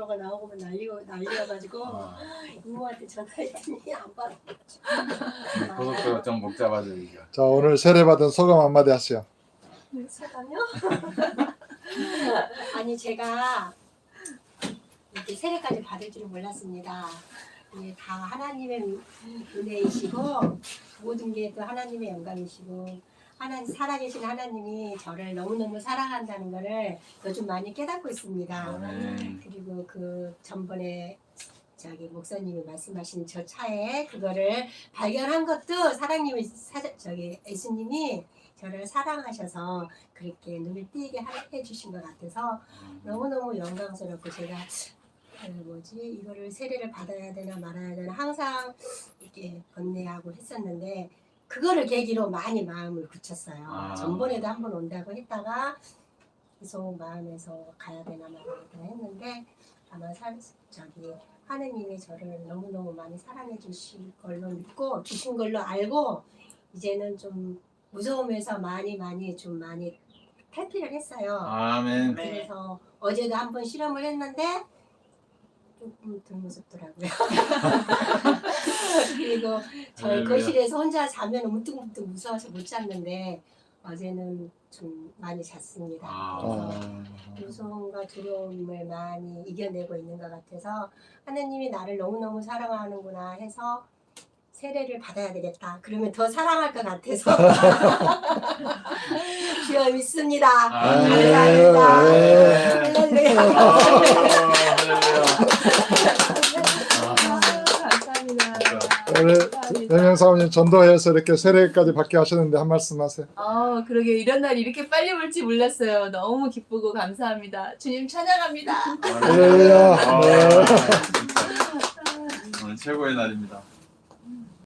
전화번호가 나오고 난리가 난리여가지고 아, 이모한테 전화했더니 안 받아. 고속도로 좀목 잡아주기가. 자 오늘 세례 받은 소감 한마디 하세요. 사담요? 아니 제가 이렇게 세례까지 받을 줄은 몰랐습니다. 이게 다 하나님의 은혜이시고 모든 게 또 하나님의 영광이시고 하나님 살아계신 하나님이 저를 너무너무 사랑한다는 거를 요즘 많이 깨닫고 있습니다. 아멘. 그리고 그 전번에 저기 목사님이 말씀하신 저 차에 그거를 발견한 것도 사랑님이 사, 저기 예수님이 저를 사랑하셔서 그렇게 눈을 띄게 하- 해주신 것 같아서 너무너무 영광스럽고 제가 그 뭐지 이거를 세례를 받아야 되나 말아야 되나 항상 이렇게 건네하고 했었는데 그거를 계기로 많이 마음을 굳혔어요. 아. 전번에도 한 번 온다고 했다가 계속 마음에서 가야 되나 말아야 되나 했는데 아마 사, 저기 하느님이 저를 너무너무 많이 사랑해 주실 걸로 믿고 주신 걸로 알고 이제는 좀 무서움에서 많이 많이 좀 많이 탈피를 했어요. 아멘. 네. 그래서 어제도 한 번 실험을 했는데 조금 덜 무섭더라고요. 그리고 저희 할렐루야. 거실에서 혼자 자면 문득문득 무서워서 못 잤는데 어제는 좀 많이 잤습니다. 아. 어, 무서움과 두려움을 많이 이겨내고 있는 것 같아서 하나님이 나를 너무너무 사랑하는구나 해서 세례를 받아야 되겠다. 그러면 더 사랑할 것 같아서 주여 믿습니다. 아멘. 감사합니다. 네. 아, 할렐루야. 감사합니다. 영영 사모님 전도해서 이렇게 세례까지 받게 하셨는데 한 말씀 하세요. 어, 그러게 이런 날이 이렇게 빨리 올지 몰랐어요. 너무 기쁘고 감사합니다. 주님 찬양합니다. 할렐루야. 아, 네. 진짜. 오늘 최고의 날입니다.